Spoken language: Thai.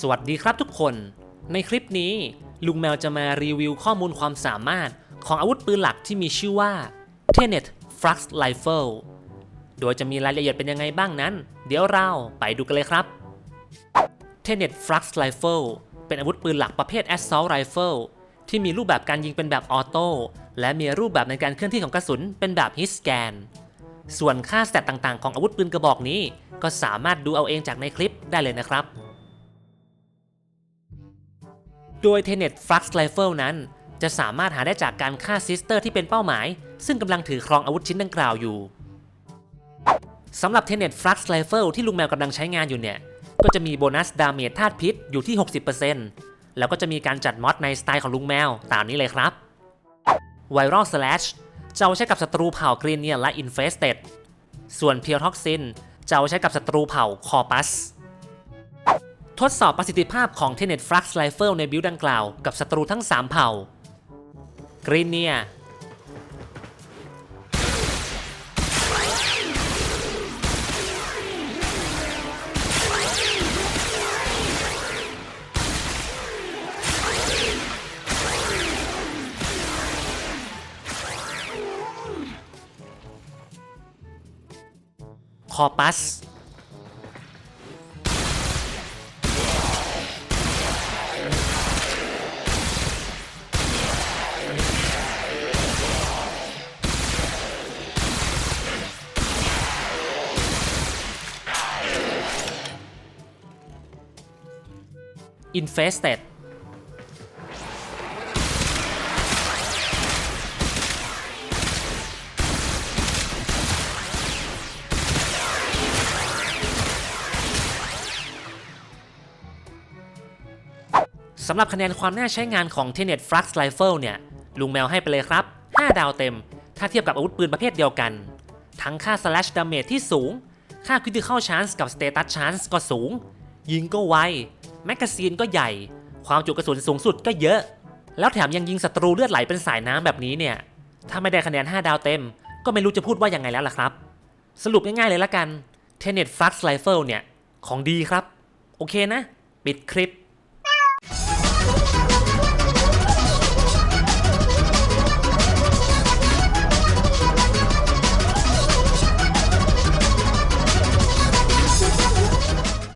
สวัสดีครับทุกคน ในคลิปนี้ ลุงแมวจะมารีวิวข้อมูลความสามารถของอาวุธปืนหลักที่มีชื่อว่า Tenet Flux Rifle โดยจะมีรายละเอียดเป็นยังไงบ้างนั้น เดี๋ยวเราไปดูกันเลยครับ Tenet Flux Rifle เป็นอาวุธปืนหลักประเภท Assault Rifle ที่มีรูปแบบการยิงเป็นแบบออโต้และมีรูปแบบในการเคลื่อนที่ของกระสุนเป็นแบบ Hit Scan ส่วนค่าสแตตต่างๆ ของอาวุธปืนกระบอกนี้ ก็สามารถดูเอาเองจากในคลิปได้เลยนะครับ โดย Tenet Flux Rifle นั้น จะสามารถหาได้จากการฆ่าซิสเตอร์ที่เป็นเป้าหมาย ซึ่งกำลังถือครองอาวุธชิ้นดังกล่าวอยู่สำหรับ Tenet Flux Rifle ที่ลุงแมวกำลังใช้งานอยู่เนี่ย ก็จะมีโบนัสดาเมจธาตุพิษอยู่ที่ 60%แล้วก็จะมีการจัดมอดในสไตล์ของลุงแมว ตามนี้เลยครับ Viral Slash จะเอาใช้กับศัตรูเผ่ากรีเนียและ Infested ส่วน Pure Toxin จะเอาใช้กับศัตรูเผ่า Corpus ทดสอบประสิทธิภาพของ Tenet Flux Rifle ในบิลดังกล่าวกับศัตรูทั้ง 3 เผ่ากรีเนียคอปัส Infested สำหรับคะแนนความน่าใช้งานของ Tenet Flux Rifle เนี่ย ลุงแมวให้ไปเลยครับ 5 ดาวเต็ม ถ้าเทียบกับอาวุธปืนประเภทเดียวกัน ทั้งค่า slash damage ที่สูง ค่า critical chance กับ status chance ก็สูง ยิงก็ไว แมกกาซีนก็ใหญ่ ความจุกระสุนสูงสุดก็เยอะ แล้วแถมยังยิงศัตรูเลือดไหลเป็นสายน้ำแบบนี้เนี่ย ถ้าไม่ได้คะแนน 5 ดาวเต็ม ก็ไม่รู้จะพูดว่ายังไงแล้วล่ะครับ สรุปง่ายๆเลยละกัน Tenet Flux Rifle เนี่ย ของดีครับ โอเคนะ ปิดคลิป